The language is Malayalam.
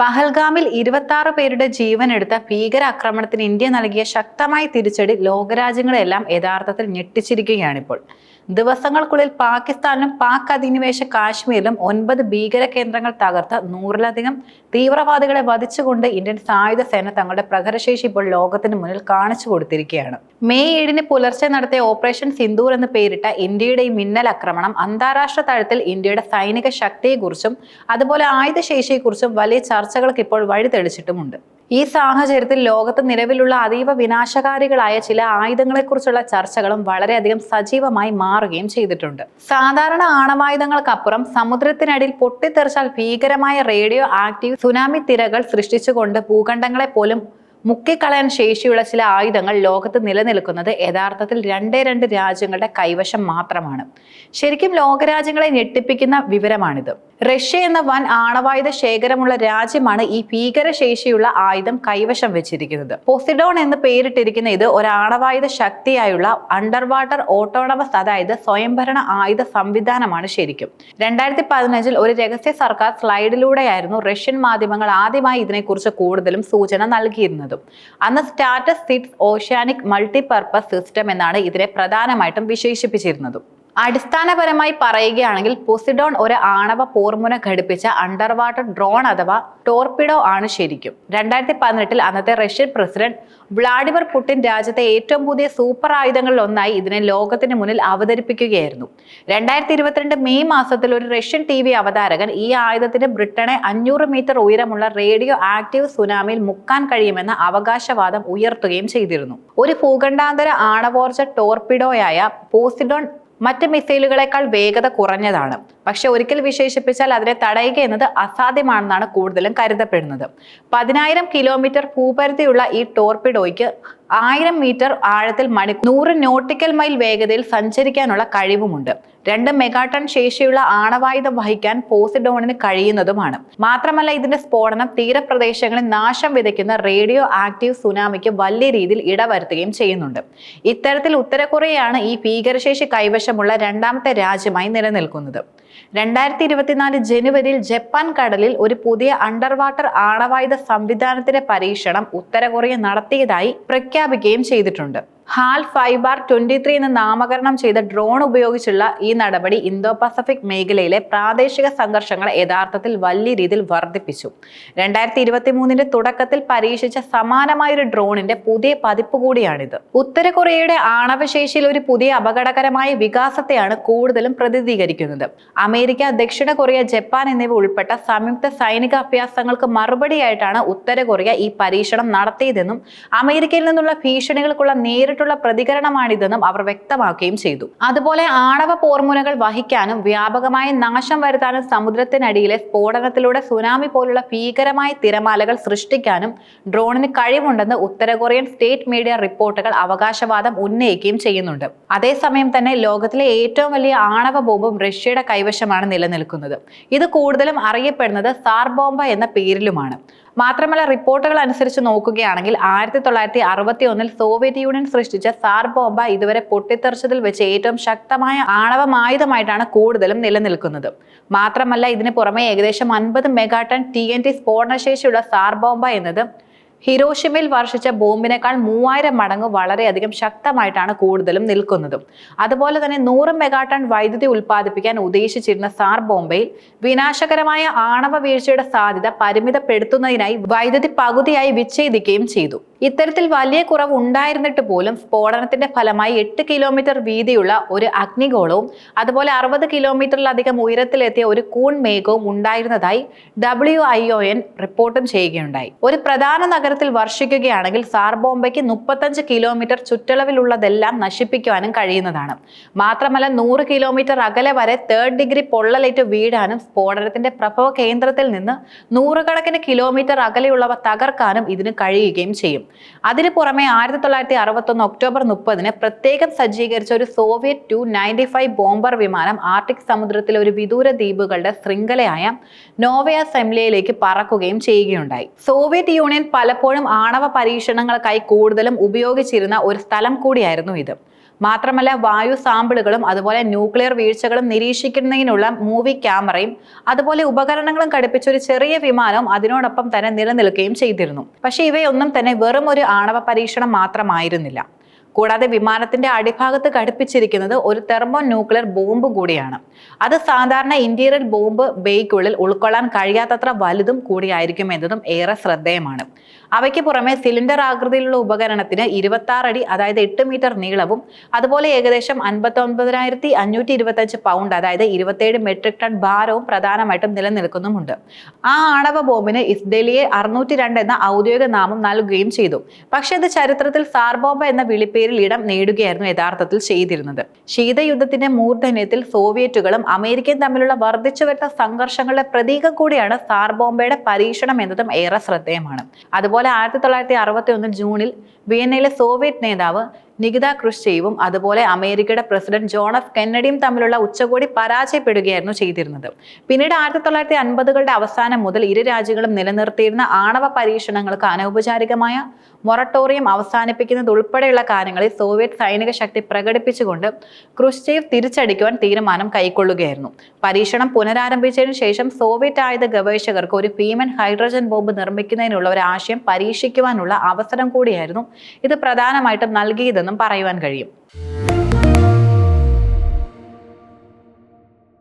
പഹൽഗാമിൽ ഇരുപത്തി പേരുടെ ജീവനെടുത്ത ഭീകര ഭീകരാക്രമണത്തിന് ഇന്ത്യ നൽകിയ ശക്തമായ തിരിച്ചടി ലോകരാജ്യങ്ങളെല്ലാം യഥാർത്ഥത്തിൽ ഞെട്ടിച്ചിരിക്കുകയാണിപ്പോൾ. ദിവസങ്ങൾക്കുള്ളിൽ പാകിസ്ഥാനിലും പാക് അധിനിവേശ കാശ്മീരിലും ഒൻപത് ഭീകര കേന്ദ്രങ്ങൾ തകർത്ത് നൂറിലധികം തീവ്രവാദികളെ വധിച്ചുകൊണ്ട് ഇന്ത്യൻ സായുധ സേന തങ്ങളുടെ പ്രഹരശേഷി ഇപ്പോൾ ലോകത്തിന് മുന്നിൽ കാണിച്ചു കൊടുത്തിരിക്കുകയാണ്. മെയ് ഏഴിന് പുലർച്ചെ നടത്തിയ ഓപ്പറേഷൻ സിന്ദൂർ എന്ന് പേരിട്ട ഇന്ത്യയുടെ ഈ മിന്നൽ ആക്രമണം അന്താരാഷ്ട്ര തലത്തിൽ ഇന്ത്യയുടെ സൈനിക ശക്തിയെക്കുറിച്ചും അതുപോലെ ആയുധശേഷിയെക്കുറിച്ചും വലിയ ചർച്ചകൾക്ക് ഇപ്പോൾ വഴി തെളിച്ചിട്ടുമുണ്ട് ഈ സാഹചര്യത്തിൽ ലോകത്ത് നിലവിലുള്ള അതീവ വിനാശകാരികളായ ചില ആയുധങ്ങളെക്കുറിച്ചുള്ള ചർച്ചകളും വളരെയധികം സജീവമായി മാറുകയും ചെയ്തിട്ടുണ്ട്. സാധാരണ ആണവായുധങ്ങൾക്കപ്പുറം സമുദ്രത്തിനടിയിൽ പൊട്ടിത്തെറിച്ചാൽ ഭീകരമായ റേഡിയോ ആക്റ്റീവ് സുനാമി തിരകൾ സൃഷ്ടിച്ചുകൊണ്ട് ഭൂഖണ്ഡങ്ങളെ പോലും മുക്കിക്കളയാൻ ശേഷിയുള്ള ചില ആയുധങ്ങൾ ലോകത്ത് നിലനിൽക്കുന്നത് യഥാർത്ഥത്തിൽ രണ്ടേ രണ്ട് രാജ്യങ്ങളുടെ കൈവശം മാത്രമാണ്. ശരിക്കും ലോകരാജ്യങ്ങളെ ഞെട്ടിപ്പിക്കുന്ന വിവരമാണിത്. റഷ്യ എന്ന വൻ ആണവായുധ ശേഖരമുള്ള രാജ്യമാണ് ഈ ഭീകരശേഷിയുള്ള ആയുധം കൈവശം വെച്ചിരിക്കുന്നത്. പൊസിഡോൺ എന്ന് പേരിട്ടിരിക്കുന്ന ഇത് ഒരു ആണവായുധ ശക്തിയായുള്ള അണ്ടർ വാട്ടർ ഓട്ടോണമസ് അതായത് സ്വയംഭരണ ആയുധ സംവിധാനമാണ് ശരിക്കും. രണ്ടായിരത്തി പതിനഞ്ചിൽ ഒരു രഹസ്യ സർക്കാർ സ്ലൈഡിലൂടെയായിരുന്നു റഷ്യൻ മാധ്യമങ്ങൾ ആദ്യമായി ഇതിനെക്കുറിച്ച് കൂടുതലും സൂചന നൽകിയിരുന്നതും. അന്ന് status six oceanic multipurpose system എന്നാണ് ഇതിനെ പ്രധാനമായിട്ടും വിശേഷിപ്പിച്ചിരുന്നതും. അടിസ്ഥാനപരമായി പറയുകയാണെങ്കിൽ പൊസിഡോൺ ഒരു ആണവ പോർമുന ഘടിപ്പിച്ച അണ്ടർ വാട്ടർ ഡ്രോൺ അഥവാ ടോർപിഡോ ആണ് ശരിക്കും. രണ്ടായിരത്തി പതിനെട്ടിൽ അന്നത്തെ റഷ്യൻ പ്രസിഡന്റ് വ്ളാഡിമിർ പുടിൻ രാജ്യത്തെ ഏറ്റവും പുതിയ സൂപ്പർ ആയുധങ്ങളിൽ ഒന്നായി ഇതിനെ ലോകത്തിന് മുന്നിൽ അവതരിപ്പിക്കുകയായിരുന്നു. രണ്ടായിരത്തി ഇരുപത്തിരണ്ട് മെയ് മാസത്തിൽ ഒരു റഷ്യൻ ടി വി അവതാരകൻ ഈ ആയുധത്തിന് ബ്രിട്ടനെ അഞ്ഞൂറ് മീറ്റർ ഉയരമുള്ള റേഡിയോ ആക്റ്റീവ് സുനാമിയിൽ മുക്കാൻ കഴിയുമെന്ന അവകാശവാദം ഉയർത്തുകയും ചെയ്തിരുന്നു. ഒരു ഭൂഖണ്ഡാന്തര ആണവോർജ ടോർപിഡോയായ പോസിഡോൺ മറ്റ് മിസൈലുകളെക്കാൾ വേഗത കുറഞ്ഞതാണ്. പക്ഷെ ഒരിക്കൽ വിശേഷിപ്പിച്ചാൽ അതിനെ തടയുക എന്നത് അസാധ്യമാണെന്നാണ് കൂടുതലും കരുതപ്പെടുന്നത്. പതിനായിരം കിലോമീറ്റർ ഭൂപരിധിയുള്ള ഈ ടോർപിഡോയ്ക്ക് ആയിരം മീറ്റർ ആഴത്തിൽ മണി നൂറ് നോട്ടിക്കൽ മൈൽ വേഗതയിൽ സഞ്ചരിക്കാനുള്ള കഴിവുമുണ്ട്. രണ്ട് മെഗാടൺ ശേഷിയുള്ള ആണവായുധം വഹിക്കാൻ പോസിഡോണിന് കഴിയുന്നതുമാണ്. മാത്രമല്ല ഇതിന്റെ സ്ഫോടനം തീരപ്രദേശങ്ങളിൽ നാശം വിതയ്ക്കുന്ന റേഡിയോ ആക്റ്റീവ് സുനാമിക്ക് വലിയ രീതിയിൽ ഇടവരുത്തുകയും ചെയ്യുന്നുണ്ട്. ഇത്തരത്തിൽ ഉത്തര കൊറിയയാണ് ഈ ഭീകരശേഷി കൈവശമുള്ള രണ്ടാമത്തെ രാജ്യമായി നിലനിൽക്കുന്നത്. രണ്ടായിരത്തി ഇരുപത്തിനാല് ജനുവരിയിൽ ജപ്പാൻ കടലിൽ ഒരു പുതിയ അണ്ടർ വാട്ടർ ആണവായുധ സംവിധാനത്തിന്റെ പരീക്ഷണം ഉത്തര കൊറിയ നടത്തിയതായി പ്രഖ്യാപിക്കുകയും ചെയ്തിട്ടുണ്ട്. ഹാൽ ഫൈബാർ ട്വന്റി ത്രീ എന്ന് നാമകരണം ചെയ്ത ഡ്രോൺ ഉപയോഗിച്ചുള്ള ഈ നടപടി ഇന്തോ പസഫിക് മേഖലയിലെ പ്രാദേശിക സംഘർഷങ്ങൾ യഥാർത്ഥത്തിൽ വലിയ രീതിയിൽ വർദ്ധിപ്പിച്ചു. രണ്ടായിരത്തി ഇരുപത്തി മൂന്നിന്റെ തുടക്കത്തിൽ പരീക്ഷിച്ച സമാനമായൊരു ഡ്രോണിന്റെ പുതിയ പതിപ്പ് കൂടിയാണിത്. ഉത്തര കൊറിയയുടെ ആണവശേഷിയിൽ ഒരു പുതിയ അപകടകരമായ വികാസത്തെയാണ് കൂടുതലും പ്രതിനിധീകരിക്കുന്നത്. അമേരിക്ക ദക്ഷിണ കൊറിയ ജപ്പാൻ എന്നിവ ഉൾപ്പെട്ട സംയുക്ത സൈനിക അഭ്യാസങ്ങൾക്ക് മറുപടിയായിട്ടാണ് ഉത്തര കൊറിയ ഈ പരീക്ഷണം നടത്തിയതെന്നും അമേരിക്കയിൽ നിന്നുള്ള ഭീഷണികൾക്കുള്ള നേരിട്ടുള്ള പ്രതികരണമാണിതെന്നും അവർ വ്യക്തമാക്കുകയും ചെയ്തു. അതുപോലെ ആണവ പോർമുനകൾ വഹിക്കാനും വ്യാപകമായ നാശം വരുത്താനും സമുദ്രത്തിനടിയിലെ സ്ഫോടനത്തിലൂടെ സുനാമി പോലുള്ള ഭീകരമായ തിരമാലകൾ സൃഷ്ടിക്കാനും ഡ്രോണിന് കഴിവുണ്ടെന്ന് ഉത്തര കൊറിയൻ സ്റ്റേറ്റ് മീഡിയ റിപ്പോർട്ടുകൾ അവകാശവാദം ഉന്നയിക്കുകയും ചെയ്യുന്നുണ്ട്. അതേസമയം തന്നെ ലോകത്തിലെ ഏറ്റവും വലിയ ആണവ ബോംബും റഷ്യയുടെ കൈവശമാണ് നിലനിൽക്കുന്നത്. ഇത് കൂടുതലും അറിയപ്പെടുന്നത് സാർ ബോംബ എന്ന പേരിലുമാണ്. മാത്രമല്ല റിപ്പോർട്ടുകൾ അനുസരിച്ച് നോക്കുകയാണെങ്കിൽ ആയിരത്തി തൊള്ളായിരത്തി അറുപത്തി ഒന്നിൽ സോവിയറ്റ് യൂണിയൻ സൃഷ്ടിച്ച സാർ ബോംബ ഇതുവരെ പൊട്ടിത്തെറിച്ചതിൽ വെച്ച് ഏറ്റവും ശക്തമായ ആണവമായുധമായിട്ടാണ് കൂടുതലും നിലനിൽക്കുന്നത്. മാത്രമല്ല ഇതിന് പുറമെ ഏകദേശം അൻപത് mega ton T N T സ്ഫോടനശേഷിയുള്ള Tsar Bomba എന്നത് ഹിരോഷിമയിൽ വർഷിച്ച ബോംബിനേക്കാൾ മൂവായിരം മടങ്ങ് വളരെയധികം ശക്തമായിട്ടാണ് കൂടുതലും നിൽക്കുന്നതും. അതുപോലെ തന്നെ നൂറ് മെഗാടൺ വൈദ്യുതി ഉൽപ്പാദിപ്പിക്കാൻ ഉദ്ദേശിച്ചിരുന്ന സാർ ബോംബയിൽ വിനാശകരമായ ആണവ വീഴ്ചയുടെ സാധ്യത പരിമിതപ്പെടുത്തുന്നതിനായി വൈദ്യുതി പകുതിയായി വിച്ഛേദിക്കുകയും ചെയ്തു. ഇത്തരത്തിൽ വലിയ കുറവ് ഉണ്ടായിരുന്നിട്ട് പോലും സ്ഫോടനത്തിന്റെ ഫലമായി എട്ട് കിലോമീറ്റർ വീതിയുള്ള ഒരു അഗ്നിഗോളവും അതുപോലെ അറുപത് കിലോമീറ്ററിലധികം ഉയരത്തിലെത്തിയ ഒരു കൂൺ മേഘവും ഉണ്ടായിരുന്നതായി ഡബ്ല്യു ഐ ഒ എൻ റിപ്പോർട്ടും ചെയ്യുകയുണ്ടായി. ഒരു പ്രധാന നഗരത്തിൽ വർഷിക്കുകയാണെങ്കിൽ സാർ ബോംബയ്ക്ക് മുപ്പത്തഞ്ച് കിലോമീറ്റർ ചുറ്റളവിലുള്ളതെല്ലാം നശിപ്പിക്കുവാനും കഴിയുന്നതാണ്. മാത്രമല്ല നൂറ് കിലോമീറ്റർ അകലെ വരെ തേർഡ് ഡിഗ്രി പൊള്ളലേറ്റ് വീഴാനും സ്ഫോടനത്തിന്റെ പ്രഭവ കേന്ദ്രത്തിൽ നിന്ന് നൂറുകണക്കിന് കിലോമീറ്റർ അകലെയുള്ളവ തകർക്കാനും ഇതിന് കഴിയുകയും ചെയ്യും. അതിനു പുറമെ ആയിരത്തി തൊള്ളായിരത്തി അറുപത്തൊന്ന് ഒക്ടോബർ മുപ്പതിന് പ്രത്യേകം സജ്ജീകരിച്ച ഒരു Soviet Tu ninety five bomber വിമാനം ആർട്ടിക് സമുദ്രത്തിലെ ഒരു വിദൂര ദ്വീപുകളുടെ ശൃംഖലയായ നോവയ സെംലയിലേക്ക് പറക്കുകയും ചെയ്യുകയുണ്ടായി. സോവിയറ്റ് യൂണിയൻ പലപ്പോഴും ആണവ പരീക്ഷണങ്ങൾക്കായി കൂടുതലും ഉപയോഗിച്ചിരുന്ന ഒരു സ്ഥലം കൂടിയായിരുന്നു ഇത്. മാത്രമല്ല വായു സാമ്പിളുകളും അതുപോലെ ന്യൂക്ലിയർ വീഴ്ചകളും നിരീക്ഷിക്കുന്നതിനുള്ള മൂവി ക്യാമറയും അതുപോലെ ഉപകരണങ്ങളും ഘടിപ്പിച്ച ഒരു ചെറിയ വിമാനവും അതിനോടൊപ്പം തന്നെ നിലനിൽക്കുകയും ചെയ്തിരുന്നു. പക്ഷേ ഇവയൊന്നും തന്നെ വെറും ഒരു ആണവ പരീക്ഷണം മാത്രമായിരുന്നില്ല. കൂടാതെ വിമാനത്തിന്റെ അടിഭാഗത്ത് ഘടിപ്പിച്ചിരിക്കുന്നത് ഒരു തെർമോ ന്യൂക്ലിയർ ബോംബ് കൂടിയാണ്. അത് സാധാരണ ഇന്റീരിയർ ബോംബ് ബേക്കുള്ളിൽ ഉൾക്കൊള്ളാൻ കഴിയാത്തത്ര വലുതും കൂടിയായിരിക്കും എന്നതും ഏറെ ശ്രദ്ധേയമാണ്. അവയ്ക്ക് പുറമെ സിലിണ്ടർ ആകൃതിയിലുള്ള ഉപകരണത്തിന് ഇരുപത്തി അടി അതായത് എട്ട് മീറ്റർ നീളവും അതുപോലെ ഏകദേശം അൻപത്തി ഒൻപതിനായിരത്തി അഞ്ഞൂറ്റി ഇരുപത്തഞ്ച് പൗണ്ട് അതായത് ഇരുപത്തേഴ് മെട്രിക് ടൺ ഭാരവും പ്രധാനമായിട്ടും നിലനിൽക്കുന്നുമുണ്ട്. ആ ആണവ ബോംബിന് ഇസ്ഡലിയെ അറുന്നൂറ്റി രണ്ട് എന്ന ഔദ്യോഗിക നാമം നൽകുകയും ചെയ്തു. പക്ഷേ ഇത് ചരിത്രത്തിൽ സാർബോംബ എന്ന എന്ന വിളിപ്പേരിൽ ഇടം നേടുകയായിരുന്നു യഥാർത്ഥത്തിൽ ചെയ്തിരുന്നത്. ശീതയുദ്ധത്തിന്റെ മൂർധന്യത്തിൽ സോവിയറ്റുകളും അമേരിക്കയും തമ്മിലുള്ള വർദ്ധിച്ചു വരുന്ന സംഘർഷങ്ങളുടെ പ്രതീകം കൂടിയാണ് സാർ ബോംബയുടെ പരീക്ഷണം എന്നതും ഏറെ ശ്രദ്ധേയമാണ്. അതുപോലെ ആയിരത്തി തൊള്ളായിരത്തി അറുപത്തി ഒന്ന് ജൂണിൽ വിയന്നയിലെ സോവിയറ്റ് നേതാവ് നികിത ക്രുഷ്ചേവും അതുപോലെ അമേരിക്കയുടെ പ്രസിഡന്റ് ജോൺ എഫ് കെന്നഡിയും തമ്മിലുള്ള ഉച്ചകോടി പരാജയപ്പെടുകയായിരുന്നു ചെയ്തിരുന്നത്. പിന്നീട് ആയിരത്തി തൊള്ളായിരത്തി അൻപതുകളുടെ അവസാനം മുതൽ ഇരു രാജ്യങ്ങളും നിലനിർത്തിയിരുന്ന ആണവ പരീക്ഷണങ്ങൾക്ക് അനൗപചാരികമായ മൊറട്ടോറിയം അവസാനിപ്പിക്കുന്നത് ഉൾപ്പെടെയുള്ള കാര്യങ്ങളിൽ സോവിയറ്റ് സൈനിക ശക്തി പ്രകടിപ്പിച്ചുകൊണ്ട് ക്രുഷ്ചേവ് തിരിച്ചടിക്കുവാൻ തീരുമാനം കൈക്കൊള്ളുകയായിരുന്നു. പരീക്ഷണം പുനരാരംഭിച്ചതിനു ശേഷം സോവിയറ്റ് ആയുധ ഗവേഷകർക്ക് ഒരു ഭീമൻ ഹൈഡ്രജൻ ബോംബ് നിർമ്മിക്കുന്നതിനുള്ള ഒരു ആശയം പരീക്ഷിക്കുവാനുള്ള അവസരം കൂടിയായിരുന്നു ഇത് പ്രധാനമായിട്ടും നൽകിയതെന്നും പറയുവാൻ കഴിയും.